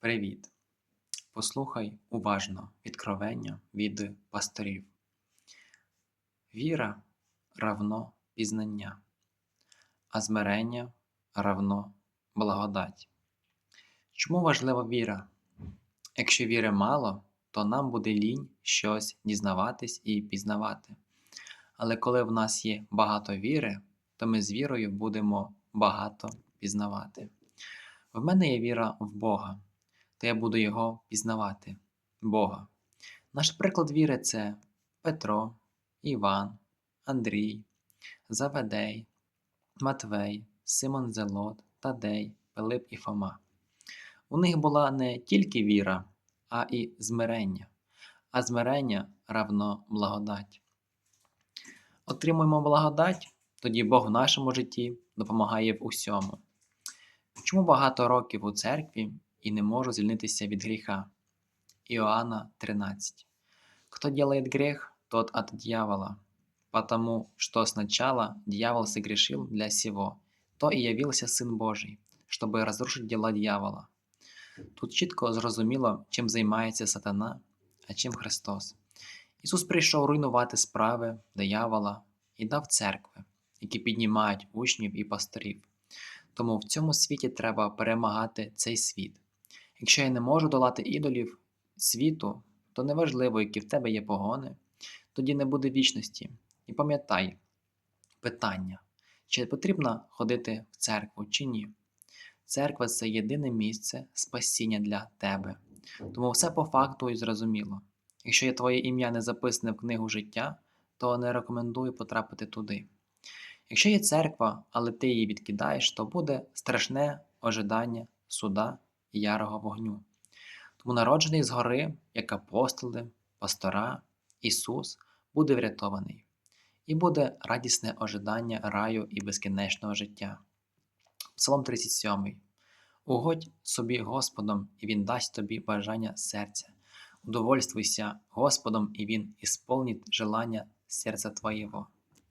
Привіт! Послухай уважно відкровення від пасторів. Віра равно пізнання, а змирення равно благодать. Чому важлива віра? Якщо віри мало, то нам буде лінь щось дізнаватись і пізнавати. Але коли в нас є багато віри, то ми з вірою будемо багато пізнавати. В мене є віра в Бога, то я буду Його пізнавати, Бога. Наш приклад віри це Петро, Іван, Андрій, Заведей, Матвей, Симон Зелот, Тадей, Пилип і Фома. У них була не тільки віра, а і змирення, а змирення равно благодать. Отримуємо благодать, тоді Бог в нашому житті допомагає в усьому. Чому багато років у церкві і не можу звільнитися від гріха? Иоанна 13. Кто делает грех, тот от дьявола, потому что сначала дьявол согрешил для сего, то и явился Син Божий, чтобы разрушить діла дьявола. Тут чітко зрозуміло, чим займається сатана, а чим Христос. Ісус прийшов руйнувати справи диявола і дав церкви, які піднімають учнів і пасторів. Тому в цьому світі треба перемагати цей світ. Якщо я не можу долати ідолів світу, то неважливо, які в тебе є погони, тоді не буде вічності. І пам'ятай питання, чи потрібно ходити в церкву чи ні. Церква це єдине місце спасіння для тебе. Тому все по факту і зрозуміло. Якщо є твоє ім'я не записане в книгу життя, то не рекомендую потрапити туди. Якщо є церква, але ти її відкидаєш, то буде страшне ожидання суда і ярого вогню. Тому народжений згори, як апостоли, пастора, Ісус буде врятований, і буде радісне ожидання раю і безкінечного життя. Псалом 37. Угодь собі Господом, і Він дасть тобі бажання серця. Удовольствуйся Господом, і Він ісполнить желання серця Твоєго.